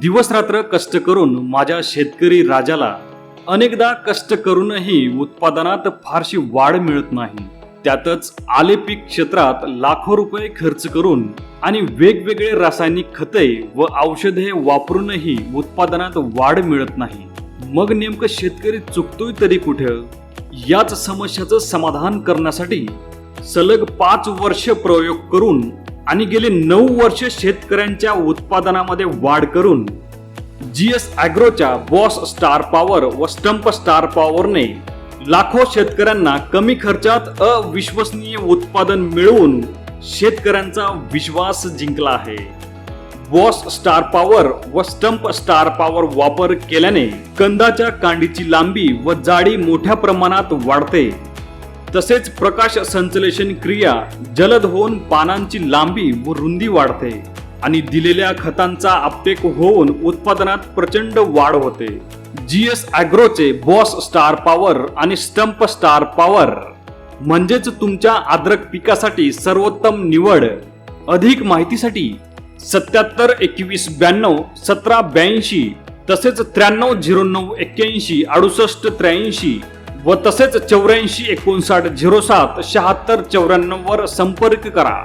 दिवसरात्र कष्ट करून माझ्या शेतकरी राजाला अनेकदा कष्ट करूनही उत्पादनात फारशी वाढ मिळत नाही. त्यातच आले पीक क्षेत्रात लाखो रुपये खर्च करून आणि वेगवेगळे रासायनिक खते व औषधे वापरूनही उत्पादनात वाढ मिळत नाही. मग नेमकं शेतकरी चुकतोय तरी कुठं? याच समस्याचं समाधान करण्यासाठी सलग पाच वर्ष प्रयोग करून आणि गेले नऊ वर्ष शेतकऱ्यांच्या उत्पादनामध्ये वाढ करून जी एस ॲग्रोच्या बॉस स्टार पॉवर व स्टंप स्टार पॉवरने लाखो शेतकऱ्यांना कमी खर्चात अविश्वसनीय उत्पादन मिळवून शेतकऱ्यांचा विश्वास जिंकला आहे. बॉस स्टार पॉवर व स्टंप स्टार पॉवर वापर केल्याने कंदाच्या कांडीची लांबी व जाडी मोठ्या प्रमाणात वाढते. तसेच प्रकाश संश्लेषण क्रिया जलद होऊन पानांची लांबी व रुंदी वाढते आणि दिलेल्या खतांचा आपटेक होऊन उत्पादनात प्रचंड वाढ होते. जी एस ॲग्रोचे बॉस स्टार पॉवर आणि स्टंप स्टार पॉवर. म्हणजेच तुमच्या अद्रक पिकासाठी सर्वोत्तम निवड. अधिक माहितीसाठी सत्याहत्तर एकवीस ब्याण्णव सतरा ब्याऐंशी तसेच त्र्याण्णव झिरो नऊ एक्क्याऐंशी अडुसष्ट त्र्याऐंशी व तसेच चौऱ्याऐंशी एकोणसाठ झिरो सात शहात्तर चौऱ्याण्णववर संपर्क करा.